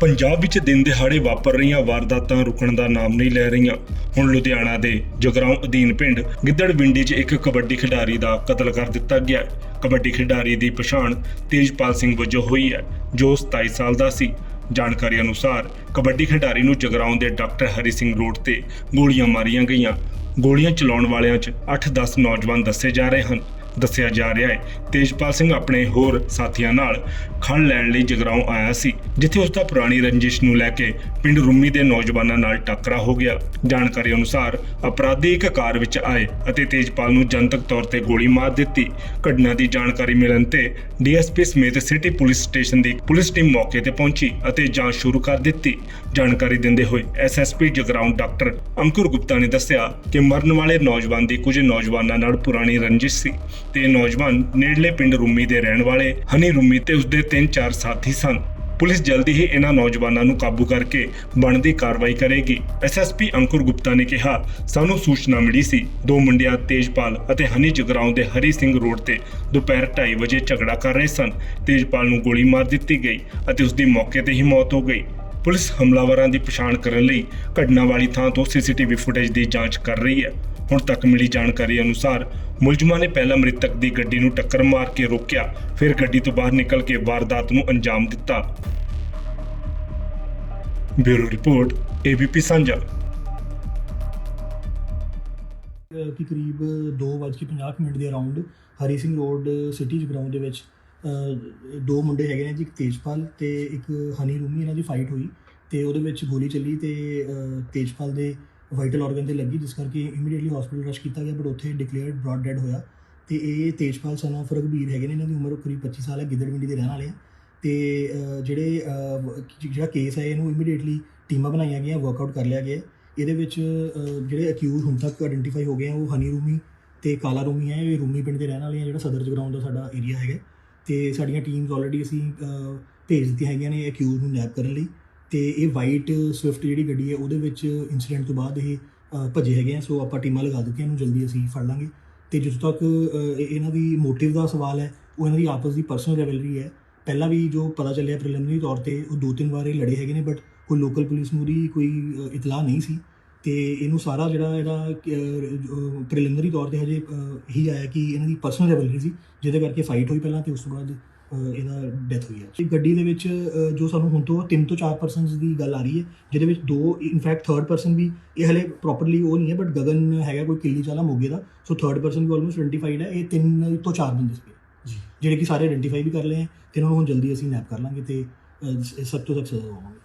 ਪੰਜਾਬ ਵਿੱਚ ਦਿਨ ਦਿਹਾੜੇ ਵਾਪਰ ਰਹੀਆਂ ਵਾਰਦਾਤਾਂ ਰੁਕਣ ਦਾ ਨਾਮ ਨਹੀਂ ਲੈ ਰਹੀਆਂ। ਹੁਣ ਲੁਧਿਆਣਾ ਦੇ ਜਗਰਾਉਂ ਅਧੀਨ ਪਿੰਡ ਗਿੱਦੜਵਿੰਡੀ 'ਚ ਇੱਕ ਕਬੱਡੀ ਖਿਡਾਰੀ ਦਾ ਕਤਲ ਕਰ ਦਿੱਤਾ ਗਿਆ ਕਬੱਡੀ ਖਿਡਾਰੀ ਦੀ ਪਛਾਣ ਤੇਜਪਾਲ ਸਿੰਘ ਵਜੋਂ ਹੋਈ ਹੈ, ਜੋ 27 ਸਾਲ ਦਾ ਸੀ। ਜਾਣਕਾਰੀ ਅਨੁਸਾਰ ਕਬੱਡੀ ਖਿਡਾਰੀ ਨੂੰ ਜਗਰਾਉਂ ਦੇ ਡਾਕਟਰ ਹਰੀ ਸਿੰਘ ਰੋਡ ਤੇ ਗੋਲੀਆਂ ਮਾਰੀਆਂ ਗਈਆਂ। ਗੋਲੀਆਂ ਚਲਾਉਣ ਵਾਲਿਆਂ 'ਚ 8-10 ਨੌਜਵਾਨ ਦੱਸੇ ਜਾ ਰਹੇ ਹਨ। ਦੱਸਿਆ ਜਾ ਰਿਹਾ ਹੈ। ਤੇਜਪਾਲ ਸਿੰਘ ਆਪਣੇ ਹੋਰ ਸਾਥੀਆਂ ਨਾਲ ਖੜ ਲੈਣ ਲਈ ਜਗਰਾਉਂ ਆਇਆ ਸੀ, ਜਿੱਥੇ ਉਸ ਦਾ ਪੁਰਾਣੀ ਰੰਜਿਸ਼ ਨੂੰ ਲੈ ਕੇ ਪਿੰਡ ਰੁੰਮੀ ਦੇ ਨੌਜਵਾਨਾਂ ਨਾਲ ਟੱਕਰਾ ਹੋ ਗਿਆ। ਜਾਣਕਾਰੀ ਅਨੁਸਾਰ ਅਪਰਾਧੀ ਇੱਕ ਕਾਰ ਵਿੱਚ ਆਏ ਅਤੇ ਤੇਜਪਾਲ ਨੂੰ ਜਨਤਕ ਤੌਰ ਤੇ ਗੋਲੀ ਮਾਰ ਦਿੱਤੀ। ਘਟਨਾ ਦੀ ਜਾਣਕਾਰੀ ਮਿਲਣ ਤੇ ਡੀਐਸਪੀ ਸਮੇਤ ਸਿਟੀ ਪੁਲਿਸ ਸਟੇਸ਼ਨ ਦੀ ਪੁਲਿਸ ਟੀਮ ਮੌਕੇ ਤੇ ਪਹੁੰਚੀ ਅਤੇ ਜਾਂਚ ਸ਼ੁਰੂ ਕਰ ਦਿੱਤੀ। ਜਾਣਕਾਰੀ ਦਿੰਦੇ ਹੋਏ ਐਸਐਸਪੀ ਜਗਰਾਉਂ ਡਾਕਟਰ ਅੰਕੁਰ ਗੁਪਤਾ ਨੇ ਦੱਸਿਆ ਕਿ ਮਰਨ ਵਾਲੇ ਨੌਜਵਾਨ ਦੀ ਕੁਝ ਨੌਜਵਾਨਾਂ ਨਾਲ ਪੁਰਾਣੀ ਰੰਜਿਸ਼ ਸੀ। ਤੇ ਨੌਜਵਾਨ ਨੇੜਲੇ ਪਿੰਡ ਰੂਮੀ ਦੇ ਰਹਿਣ ਵਾਲੇ ਹਨੀ ਰੂਮੀ ਤੇ ਉਸਦੇ 3-4 ਸਾਥੀ ਸਨ। ਪੁਲਿਸ ਜਲਦੀ ਹੀ ਇਹਨਾਂ ਨੌਜਵਾਨਾਂ ਨੂੰ ਕਾਬੂ ਕਰਕੇ ਬਣਦੀ ਕਾਰਵਾਈ ਕਰੇਗੀ। ਐਸਐਸਪੀ ਅੰਕੁਰ ਗੁਪਤਾ ਨੇ ਕਿਹਾ, ਸਾਨੂੰ ਸੂਚਨਾ ਮਿਲੀ ਸੀ। ਦੋ ਮੁੰਡਿਆਂ, ਤੇਜਪਾਲ ਅਤੇ ਹਨੀ ਜਗਰਾਉਂ ਦੇ ਹਰੀ ਸਿੰਘ ਰੋਡ ਤੇ ਦੁਪਹਿਰ 2:30 ਵਜੇ ਝਗੜਾ ਕਰ ਰਹੇ ਸਨ। ਤੇਜਪਾਲ ਨੂੰ ਗੋਲੀ ਮਾਰ ਦਿੱਤੀ ਗਈ ਅਤੇ ਉਸ ਦੀ ਮੌਕੇ ਤੇ ਹੀ ਮੌਤ ਹੋ ਗਈ। ਪੁਲਿਸ ਹਮਲਾਵਰਾਂ ਦੀ ਪਛਾਣ ਕਰਨ ਲਈ ਘਟਨਾ ਵਾਲੀ ਥਾਂ ਤੋਂ ਸੀਸੀਟੀਵੀ ਫੁਟੇਜ ਦੀ ਜਾਂਚ ਕਰ ਰਹੀ ਹੈ। ਹੁਣ ਤੱਕ ਮਿਲੀ ਜਾਣਕਾਰੀ ਅਨੁਸਾਰ ਮੁਲਜ਼ਮਾਂ ਨੇ ਪਹਿਲਾਂ ਮ੍ਰਿਤਕ ਦੀ ਗੱਡੀ ਨੂੰ ਟੱਕਰ ਮਾਰ ਕੇ ਰੋਕਿਆ, ਫਿਰ ਗੱਡੀ ਤੋਂ ਬਾਹਰ ਨਿਕਲ ਕੇ ਵਾਰਦਾਤ ਨੂੰ ਅੰਜਾਮ ਦਿੱਤਾ। ਬਿਊਰੋ ਰਿਪੋਰਟ, ਏਬੀਪੀ ਸਾਂਝਾ। ਅਹ ਕਿ ਕਰੀਬ 2:50 ਮਿੰਟ ਦੇ around Hari Singh road city ground ਦੇ ਵਿੱਚ ਦੋ ਮੁੰਡੇ ਹੈਗੇ ਨੇ ਜੀ, ਇੱਕ ਤੇਜਪਾਲ ਤੇ ਇੱਕ ਹਨੀ ਰੂਮੀ ਇਹਨਾਂ ਦੀ ਫਾਈਟ ਹੋਈ ਤੇ ਉਹਦੇ ਵਿੱਚ ਗੋਲੀ ਚੱਲੀ ਤੇ ਤੇਜਪਾਲ ਦੇ ਵਾਈਟਲ ਆਰਗਨ ਤੇ ਲੱਗੀ, ਜਿਸ ਕਰਕੇ ਇਮੀਡੀਏਟਲੀ ਹਸਪੀਟਲ ਰਸ਼ ਕੀਤਾ ਗਿਆ ਬਟ ਉੱਥੇ ਡਿਕਲੇਅਰਡ ਬ੍ਰੌਡ ਡੈਡ ਹੋਇਆ। ਤੇ ਇਹ ਤੇਜਪਾਲ ਸਨ ਆਫ ਰਘਬੀਰ ਹੈਗੇ ਨੇ, ਇਹਨਾਂ ਦੀ ਉਮਰ ਕਰੀਬ 25 ਸਾਲ ਹੈ ਗਿੱਦੜਵਿੰਡੀ ਦੇ ਰਹਿਣ ਵਾਲੇ ਆ। ਤੇ ਜਿਹੜੇ ਜਿਹੜਾ ਕੇਸ ਹੈ, ਇਹਨੂੰ ਇਮੀਡੀਏਟਲੀ ਟੀਮਾਂ ਬਣਾਈਆਂ ਗਈਆਂ ਵਰਕਆਊਟ ਕਰ ਲਿਆ ਗਿਆ। ਇਹਦੇ ਵਿੱਚ ਜਿਹੜੇ ਅਕਿਊਜ਼ ਹੁਣ ਤੱਕ ਆਇਡੈਂਟੀਫਾਈ ਹੋ ਗਏ ਆ, ਉਹ ਹਨੀ ਰੂਮੀ ਤੇ ਕਾਲਾ ਰੂਮੀ ਹੈ, ਇਹ ਰੂਮੀ ਪਿੰਡ ਦੇ ਰਹਿਣ ਵਾਲੇ ਆ, ਜਿਹੜਾ ਸਦਰ ਜਗਰਾਉਂ ਦਾ ਸਾਡਾ ਏਰੀਆ ਹੈਗਾ। ਤੇ ਸਾਡੀਆਂ ਟੀਮਸ ਆਲਰੇਡੀ ਅਸੀਂ ਭੇਜ ਦਿੱਤੀਆਂ ਹੈਗੀਆਂ ਨੇ ਅਕਿਊਜ਼ ਨੂੰ ਨੈਪ ਕਰਨ ਲਈ। ਤੇ ਇਹ ਵਾਈਟ ਸਵਿਫਟ ਜਿਹੜੀ ਗੱਡੀ ਹੈ ਉਹਦੇ ਵਿੱਚ ਇਨਸੀਡੈਂਟ ਤੋਂ ਬਾਅਦ ਇਹ ਅਹ, ਭੱਜੇ ਹੈਗੇ ਆ ਸੋ ਆਪਾਂ ਟੀਮਾਂ ਲਗਾ ਦਿੱਤੀਆਂ ਇਹਨੂੰ ਜਲਦੀ ਅਸੀਂ ਫੜ ਲਾਂਗੇ। ਤੇ ਜਦੋਂ ਤੱਕ ਇਹਨਾਂ ਦੀ ਮੋਟਿਵ ਦਾ ਸਵਾਲ ਹੈ ਉਹ ਇਹਨਾਂ ਦੀ ਆਪਸ ਦੀ ਪਰਸਨਲ ਰੈਵਲਰੀ ਹੈ। ਪਹਿਲਾਂ ਵੀ ਜੋ ਪਤਾ ਚੱਲਿਆ ਪ੍ਰੀਲਿਮਿਨਰੀ ਤੌਰ ਤੇ ਉਹ ਦੋ ਤਿੰਨ ਵਾਰ ਇਹ ਲੜੇ ਹੈਗੇ ਨੇ ਬਟ ਕੋਈ ਲੋਕਲ ਪੁਲਿਸ ਨੂੰ ਦੀ ਕੋਈ ਇਤਲਾਹ ਨਹੀਂ ਸੀ। ਤੇ ਇਹਨੂੰ ਸਾਰਾ ਜਿਹੜਾ ਇਹਦਾ ਪ੍ਰੀਲਿਮਿਨਰੀ ਤੌਰ ਤੇ ਹਜੇ ਅਹ, ਇਹੀ ਆਇਆ ਕਿ ਇਹਨਾਂ ਦੀ ਪਰਸਨਲ ਰੈਵਲਰੀ ਸੀ ਜਿਹਦੇ ਕਰਕੇ ਫਾਈਟ ਹੋਈ ਪਹਿਲਾਂ ਤੇ ਉਸ ਤੋਂ ਬਾਅਦ ਇਹਦਾ ਡੈਥ ਹੋਈ ਹੈ। ਗੱਡੀ ਦੇ ਵਿੱਚ ਜੋ ਸਾਨੂੰ ਹੁਣ ਤੋਂ 3 ਤੋਂ 4 ਪਰਸਨਸ ਦੀ ਗੱਲ ਆ ਰਹੀ ਹੈ ਜਿਹਦੇ ਵਿੱਚ ਦੋ ਇਨਫੈਕਟ ਥਰਡ ਪਰਸਨ ਵੀ ਇਹ ਹਲੇ ਪ੍ਰੋਪਰਲੀ ਉਹ ਨਹੀਂ ਹੈ ਬਟ ਗਗਨ ਹੈਗਾ ਕੋਈ ਕਿੱਲੀ ਚਾਲਾ ਮੋਗੇ ਦਾ ਸੋ ਥਰਡ ਪਰਸਨ ਵੀ ਆਲਮੋਸਟ ਆਇਡੈਂਟੀਫਾਈਡ ਹੈ ਇਹ ਤਿੰਨ ਤੋਂ ਚਾਰ ਬੰਦੇ ਸੀਗੇ। ਜੀ। ਜਿਹੜੇ ਕਿ ਸਾਰੇ ਆਇਡੈਂਟੀਫਾਈ ਵੀ ਕਰ ਲਏ ਹੈ ਤੇ ਇਹਨਾਂ ਨੂੰ ਹੁਣ ਜਲਦੀ ਅਸੀਂ ਨੈਪ ਕਰ ਲਾਂਗੇ ਤੇ ਸਖਤ ਤੋਂ ਸਜ਼ਾ ਦਵਾਵਾਂਗੇ